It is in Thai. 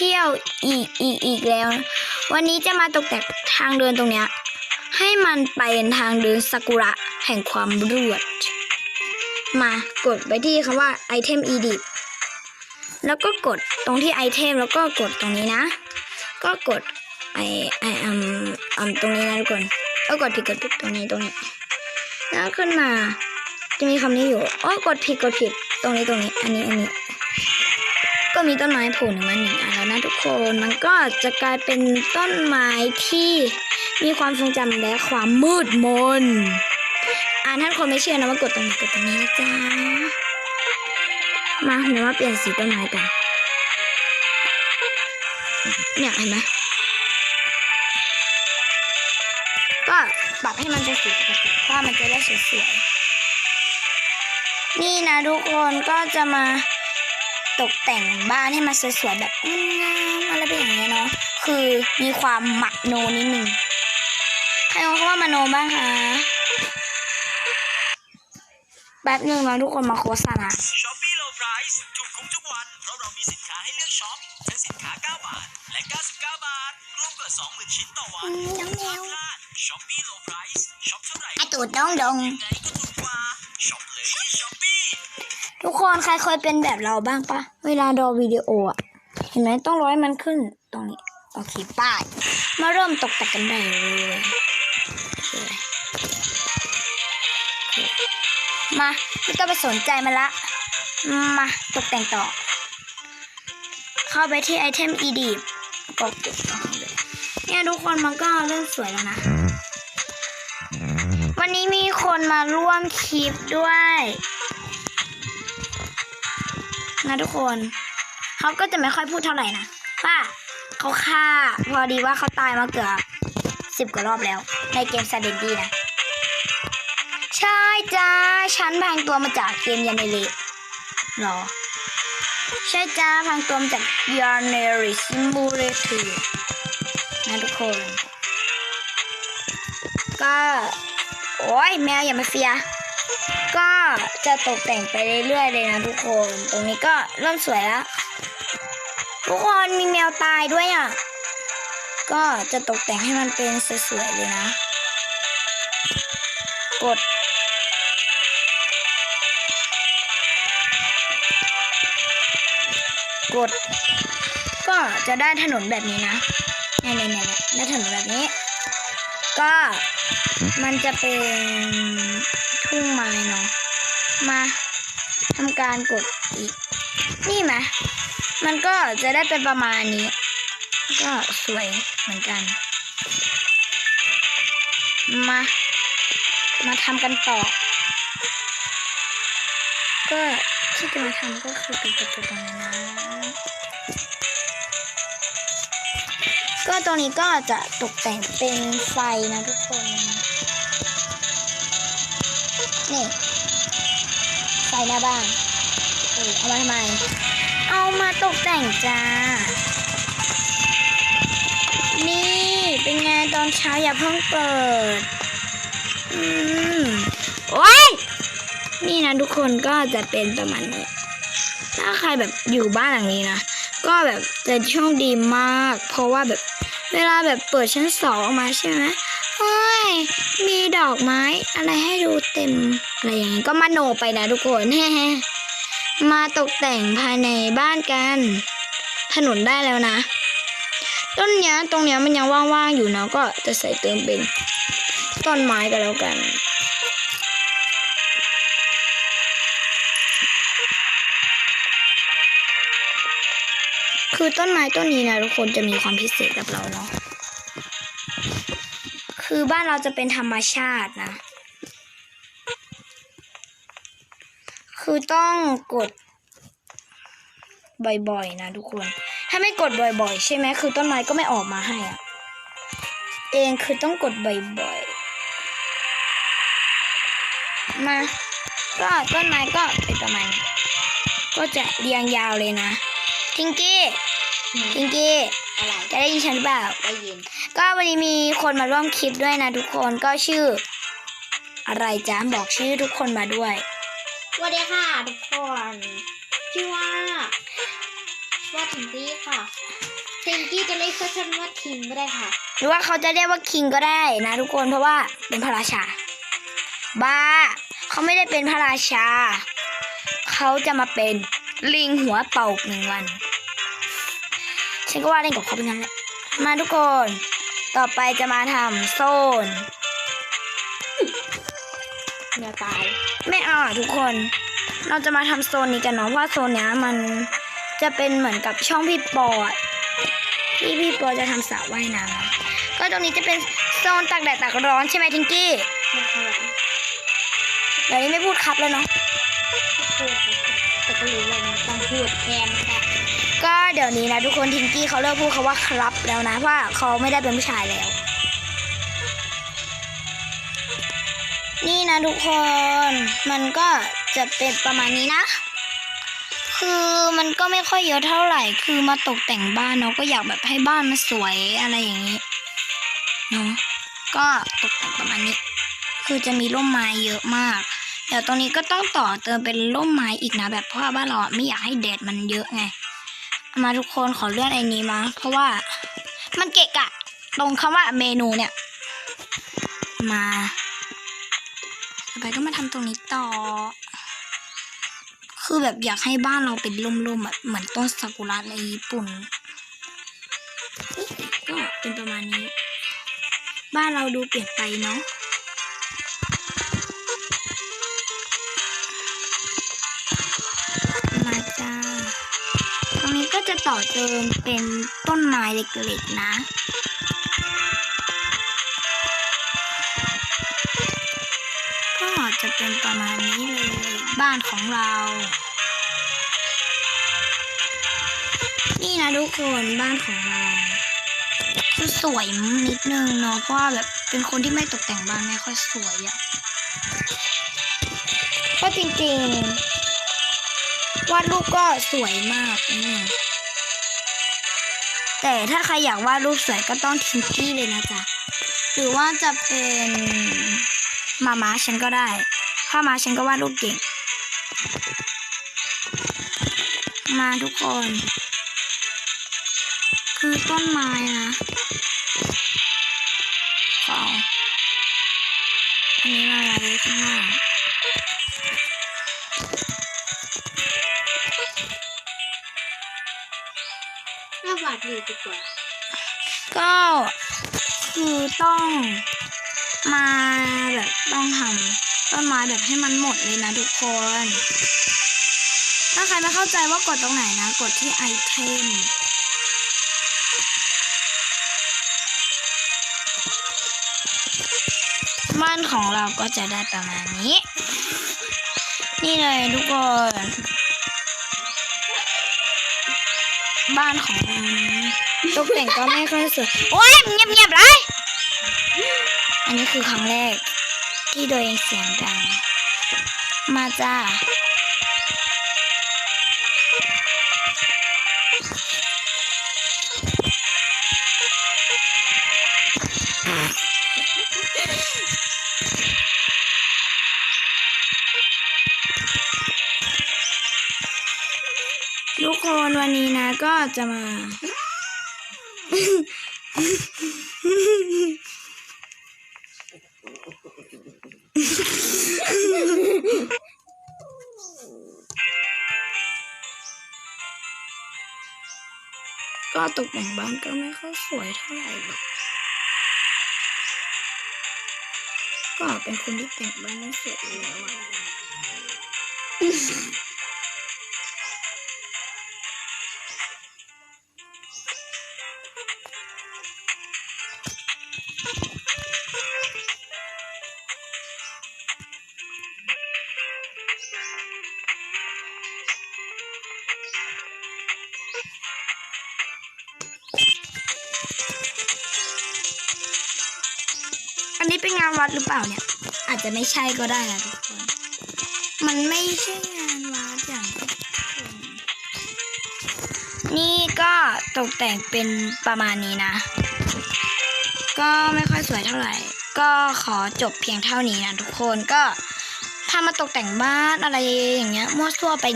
เที่ยวอีกอีกอีกแล้ว วันนี้จะมาตกแต่งทางเดินตรงเนี้ยให้มันไปเป็นทางเดินซากุระแห่งความรวด มากดไปที่คำว่าไอเทม edit แล้วก็กดตรงที่ไอเทมแล้วก็กดตรงนี้นะ ก็กดไอไออืมอืมตรงนี้นะทุกคนก็กดผิดกดผิดตรงนี้ตรงนี้ แล้วขึ้นมาจะมีคำนี้อยู่อ๋อกดผิดกดผิดตรงนี้ตรงนี้ อันนี้อันนี้ ก็มีต้นไม้โผล่มาหนึ่งอันแล้วนะทุกคน มันก็จะกลายเป็นต้นไม้ที่มีความทรงจำและความมืดมน อ่าท่านคนไม่เชื่อนะว่ากดตรงนี้กดตรงนี้นะจ๊ะ มาเดี๋ยวมาเปลี่ยนสีต้นไม้กัน เนี่ยเห็นไหมก็ปรับให้มันเป็นสีปกติเพราะว่ามันจะได้สวยๆนี่นะทุกคนก็จะมา ตกแต่งบ้านให้มันสวยๆแบบงามๆอะไรแบบอย่างเงี้ยเนาะคือมีความหมักโนนิดนึงใครรู้คำว่ามโนบ้างคะแป๊บหนึ่งนะทุกคนมาโฆษณาช้อปปี้โลไพรส์ถูกคุ้มทุกวันเพราะเรามีสินค้าให้เลือกช็อปทั้งสินค้า 9 บาท และ 99 บาท รวมกว่า20,000 ชิ้นต่อวันอืมน้องแมวพลาดช้อปปี้โลไพรส์ช็อปเท่าไหร่ไอตูดดองดองไงก็ถูก ทุกคนใครเคยเป็นแบบเราบ้างปะเวลาดูวิดีโออะเห็นไหมต้องร้อยมันขึ้นตรงนี้ โอเคป้าย มาเริ่มตกแต่งกันได้เลยเคโอเคมาไม่ต้องไปสนใจมันละ มาตกแต่งต่อ เข้าไปที่ไอเทม edit กดจุดตรงนี้เลยเนี่ยทุกคนมันก็เริ่มสวยแล้วนะ วันนี้มีคนมาร่วมคลิปด้วย นะทุกคน เขาก็จะไม่ค่อยพูดเท่าไหร่นะว่าเขาฆ่าพอดีว่าเขาตายมาเกือบสิบกว่ารอบแล้ว ในเกมซาเดนดี้นะใช่จ้าฉันพังตัวมาจากเกมยาเนเลหรอ ใช่จ้าพังตัวมาจากยานเนริซิมบูเรตือนะทุกคน ก็ โอ้ยแมวอย่ามาเฟีย จะตกแต่งไปเรื่อยๆเลยนะทุกคน ตรงนี้ก็เริ่มสวยแล้ว ทุกคนมีแมวตายด้วยอะ ก็จะตกแต่งให้มันเป็นสวยๆเลยนะ กด กด ก็จะได้ถนนแบบนี้นะเนี่ยเนี่ยเนี่ยได้ถนนแบบนี้ ก็มันจะเป็นทุ่งไม้เนาะ มาทำการกดอีก นี่ไหมมันก็จะได้เป็นประมาณนี้ ก็สวยเหมือนกัน มา มาทำกันต่อ ก็ที่จะมาทำก็คือเป็นประตูตรงนี้นะก็ตรงนี้ก็จะตกแต่งเป็นไฟนะทุกคน นี่ ไฟหน้าบ้านเออเอามาทำไม เอามาตกแต่งจ้า นี่เป็นไงตอนเช้าอย่าเพิ่งเปิด อืมโอ้ย นี่นะทุกคนก็จะเป็นประมาณนี้ ถ้าใครแบบอยู่บ้านหลังนี้นะ ก็แบบจะโชคดีมาก เพราะว่าแบบเวลาแบบเปิดชั้นสองออกมาใช่ไหม เฮ้ย มีดอกไม้อะไรให้ดูเต็ม อะไรอย่างนี้ก็มาโนไปนะทุกคนมาตกแต่งภายในบ้านกัน ถนนได้แล้วนะ ต้นเนี้ยตรงเนี้ยมันยังว่างๆอยู่เนาะก็จะใส่เติมเป็นต้นไม้กันแล้วกันคือต้นไม้ต้นนี้นะทุกคนจะมีความพิเศษกับเราเนาะ คือบ้านเราจะเป็นธรรมชาตินะ คือต้องกด บ่อยๆ นะทุกคน ถ้าไม่กดบ่อย ๆ ใช่ไหมคือต้นไม้ก็ไม่ออกมาให้อะเองคือต้องกดบ่อยๆ มา ก็ต้นไม้ก็เป็นประมาณนี้ก็จะเรียงยาวเลยนะทิงกี้ทิงกี้อะไรจะได้ยินฉันหรือเปล่าได้ยิน ก็วันนี้มีคนมาร่วมคลิปด้วยนะทุกคนก็ชื่อ อะไรจ๊ะบอกชื่อทุกคนมาด้วยสวัสดีค่ะทุกคนชื่อว่าว่าทิงตี้ค่ะซิงกี้จะเรียกสั้นๆว่าทิงก็ได้ค่ะ หรือว่าเขาจะเรียกว่าคิงก็ได้นะทุกคนเพราะว่าเป็นพระราชา บ้า เขาไม่ได้เป็นพระราชา เขาจะมาเป็นลิงหัวเป่าหนึ่งวัน ฉันก็ว่าเล่นกับเขาเป็นงั้นแหละมาทุกคน ต่อไปจะมาทำโซนเนื้อตาย ไม่เอาอะทุกคน เราจะมาทำโซนนี้กันเนาะเพราะว่าโซนเนี้ยมันจะเป็นเหมือนกับช่องพี่ปออะที่พี่ปอจะทำสระว่ายน้ำก็ตรงนี้จะเป็นโซนตากแดดตากร้อนใช่ไหมทิงกี้นะคะเดี๋ยวนี้ไม่พูดครับแล้วเนาะพูดแต่ก็รู้ว่ามันต้องพูดแทนค่ะ ก็เดี๋ยวนี้นะทุกคนทิงกี้เขาเลิกพูดคาว่าครับแล้วนะเพราะว่าเขาไม่ได้เป็นผู้ชายแล้ว นี่นะทุกคนมันก็จะเป็นประมาณนี้นะ คือมันก็ไม่ค่อยเยอะเท่าไหร่ คือมาตกแต่งบ้านเนาะก็อยากแบบให้บ้านมันสวยอะไรอย่างนี้เนาะก็ตกแต่งประมาณนี้ คือจะมีร่มไม้เยอะมากเดี๋ยวตรงนี้ก็ต้องต่อเติมเป็นร่มไม้อีกนะ แบบเพราะว่าบ้านเราไม่อยากให้แดดมันเยอะไง มาทุกคนขอเลื่อนไอ้นี้มา เพราะว่ามันเกะกะ ตรงคำว่าเมนูเนี่ย มาต่อไปก็มาทำตรงนี้ต่อ คือแบบอยากให้บ้านเราเป็นร่มๆแบบเหมือนต้นซากุระในญี่ปุ่นก็เป็นประมาณนี้ บ้านเราดูเปลี่ยนไปเนาะ เติมเป็นต้นไม้เล็กๆนะ ก็จะเป็นประมาณนี้เลยบ้านของเรา นี่นะทุกคนบ้านของเราคือสวยนิดนึงเนาะเพราะว่าแบบเป็นคนที่ไม่ตกแต่งบ้านไม่ค่อยสวยอะก็จริงๆวาดรูปก็สวยมากนิดนึง แต่ถ้าใครอยากวาดรูปสวยก็ต้องทิงกี้เลยนะจ๊ะหรือว่าจะเป็นมาม้าฉันก็ได้ถ้ามาฉันก็วาดรูปเก่ง มาทุกคน คือต้นไม้นะขออันนี้มาอะไรข้างล่างน่า ดีกว่าก็คือต้องมาแบบต้องทำต้นไม้แบบให้มันหมดเลยนะทุกคน ถ้าใครไม่เข้าใจว่ากดตรงไหนนะ กดที่ไอเทมบ้านของเราก็จะได้ประมาณนี้ นี่เลยทุกคน บ้านของเรานะตกแต่งก็ไม่ค่อยสวยโอ๊ยเงียบเงียบๆเลยอันนี้คือครั้งแรก ที่โดยเสียงดัง มาจ้า ทุกคนวันนี้นะก็จะมา ก็ตกแต่งบ้านก็ไม่ค่อยสวยเท่าไหร่หรอกก็เป็นคนที่แต่งบ้านไม่สวยอยู่แล้วอะ ดหรือเปล่าเนี่ย อาจจะไม่ใช่ก็ได้นะทุกคน มันไม่ใช่งานวัดอย่างนี่ก็ตกแต่งเป็นประมาณนี้นะ ก็ไม่ค่อยสวยเท่าไหร่ ก็ขอจบเพียงเท่านี้นะทุกคนก็ถ้ามาตกแต่งบ้านอะไรอย่างเงี้ยมั่วซั่วไป